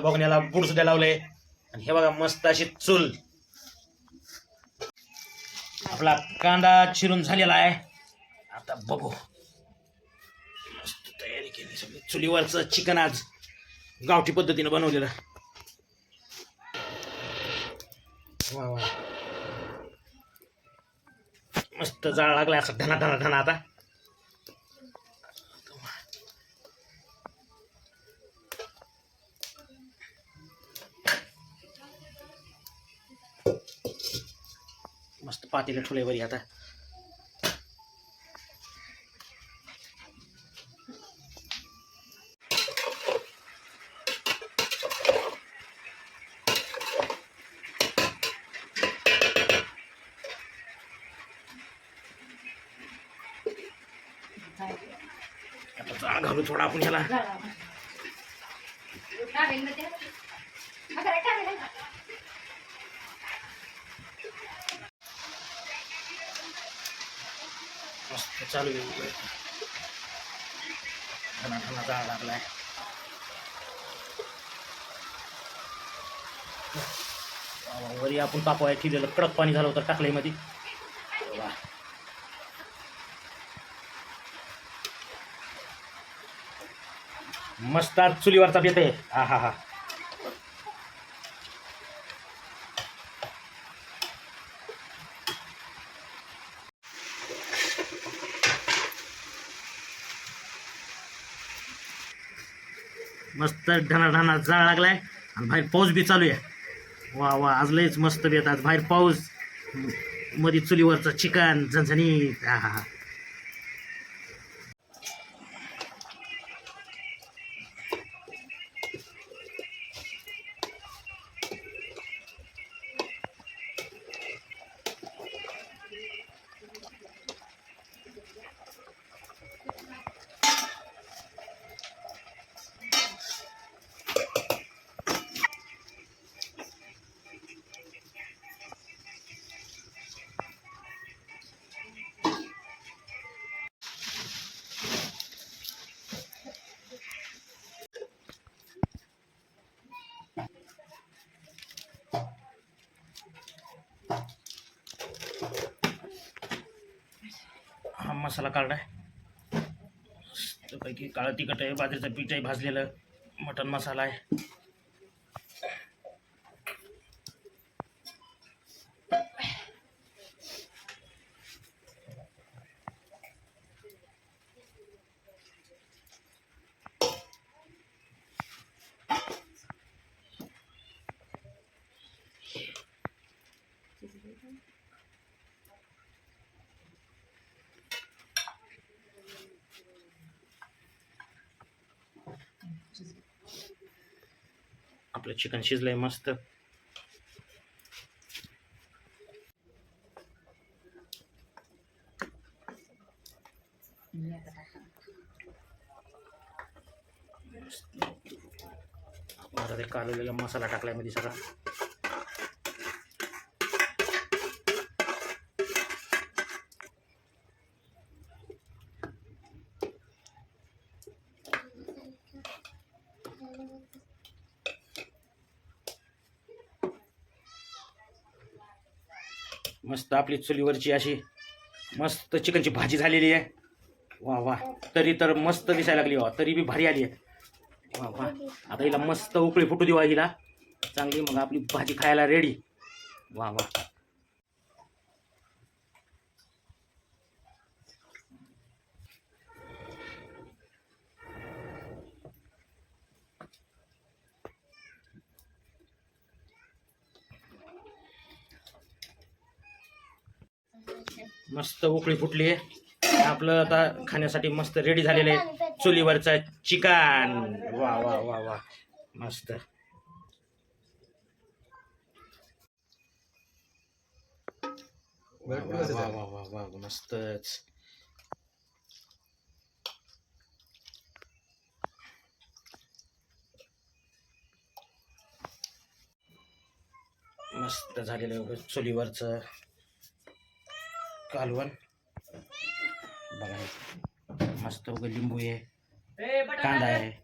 बघण्याला बुड सुद्धा लावलंय आणि हे बघा मस्त अशी चूल. आपला कांदा चिरून झालेला आहे. आता बघू. मस्त तयारी केली सगळी. चुलीवरचं चिकन आज गावठी पद्धतीनं बनवलेलं. वा वा. मस्त जाळ लागला असं धना धना धना आता. पातेलं ठेवलंय बरी आता. आता घालू थोडा आपण ह्याला. मस्त चालू आहे. धना धना जाळा लागलाय. वरी आपण तापवाय ठेवलेलं कडक पाणी झालं होतं टाकलंयमध्ये मस्त चुलीवरचा बेत आहे. हा हा हा. मस्त ढणाढणा जाळ लागलाय. आणि बाहेर पाऊस बी चालू आहे. वा वा आज लयच मस्त बेत आज बाहेर पाऊसमध्ये चुलीवरचं चिकन झणझणी हा हा हा. हा मसाला काढलाय पैकी काळं तिखट आहे बाजरीचं पीठ आहे भाजलेलं मटन मसाला आहे. आपलं चिकन शिजलंय मस्त. ते कालवलेला मसाला टाकलायमध्ये सगळा. मस्त आपली चुलीवरची अशी मस्त चिकनची भाजी झालेली आहे. वा वा. तरी तर मस्त दिसायला लागली वा तरी बी भारी आली आहे. वा वा. आता हिला मस्त उकळी फुटू देऊ हिला. चांगली मग आपली भाजी खायला रेडी वा वा. मस्त उकळी फुटली आहे. आपलं आता खाण्यासाठी मस्त रेडी झालेलं आहे. चुलीवरचं चिकन. वा वा वा वा. मस्त. वा वा वा वा वा वा मस्तच. मस्त झालेलं चुलीवरचं. कालवण. बघा. मस्त उगा लिंबू आहे कांदा आहे.